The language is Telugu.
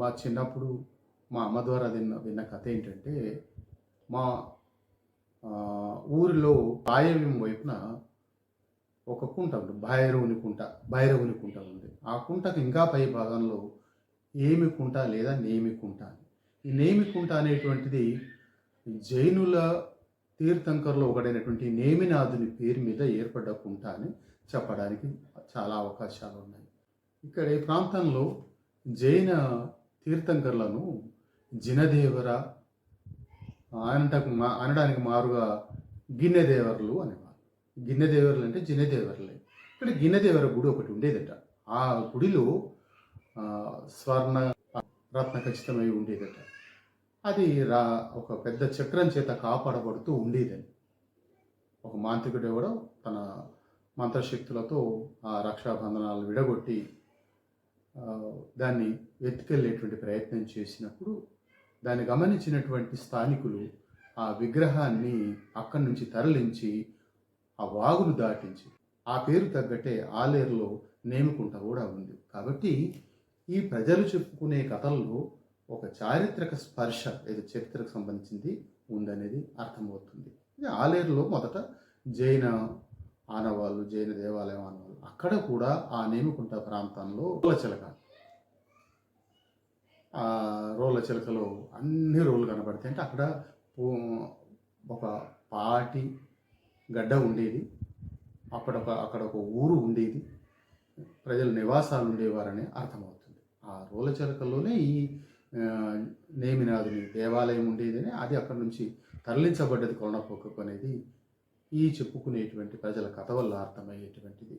మా చిన్నప్పుడు మా అమ్మ ద్వారా విన్న విన్న కథ ఏంటంటే మా ఊరిలో బాయవ్యం వైపున ఒక కుంట ఉంది. భైరవుని కుంట భైరవుని కుంట ఉంది. ఆ కుంటకు ఇంకా పై భాగంలో ఏమి కుంట లేదా నేమి కుంట ఈ నేమి కుంట అనేటువంటిది జైనుల తీర్థంకర్లో ఒకడైనటువంటి నేమినాథుని పేరు మీద ఏర్పడ్డ కుంట అని చెప్పడానికి చాలా అవకాశాలు ఉన్నాయి. ఇక్కడ ఈ ప్రాంతంలో జైన తీర్థంకర్లను జినదేవర అనటకు మా అనడానికి మారుగా గిన్నెదేవర్లు అనేవారు. గిన్నెదేవర్లు అంటే జినదేవర్లే. ఇక్కడ గిన్నెదేవర గుడి ఒకటి ఉండేదట. ఆ గుడిలో స్వర్ణ రత్న ఖచ్చితమై ఉండేదట. అది రా ఒక పెద్ద చక్రం చేత కాపాడబడుతూ ఉండేదని ఒక మాంత్రికుడు కూడా తన మంత్రశక్తులతో ఆ రక్షాబంధనాలు విడగొట్టి దాన్ని వెతుకెళ్ళేటువంటి ప్రయత్నం చేసినప్పుడు దాన్ని గమనించినటువంటి స్థానికులు ఆ విగ్రహాన్ని అక్కడి నుంచి తరలించి ఆ వాగును దాటించి ఆ పేరు తగ్గట్టే ఆలేరులో నేముకుంట కూడా ఉంది. కాబట్టి ఈ ప్రజలు చెప్పుకునే కథల్లో ఒక చారిత్రక స్పర్శ ఏదో చరిత్రకు సంబంధించింది ఉందనేది అర్థమవుతుంది. ఇది ఆలేరులో మొదట జైన ఆనవాళ్ళు జైన దేవాలయం ఆనవాళ్ళు అక్కడ కూడా ఆ నేమికుంట ప్రాంతంలో రోలచిలక రోల చిలకలో అన్ని రోలు కనబడతాయి అంటే అక్కడ ఒక పాటి గడ్డ ఉండేది. అక్కడ ఒక అక్కడ ఒక ఊరు ఉండేది. ప్రజల నివాసాలు ఉండేవారని అర్థమవుతుంది. ఆ రోల చిలకల్లోనే ఈ నేమినాథుని దేవాలయం ఉండేదని అది అక్కడి నుంచి తరలించబడ్డది కొనపోకకు అనేది ఈ చెప్పుకునేటువంటి ప్రజల కథ వల్ల అర్థమయ్యేటువంటిది.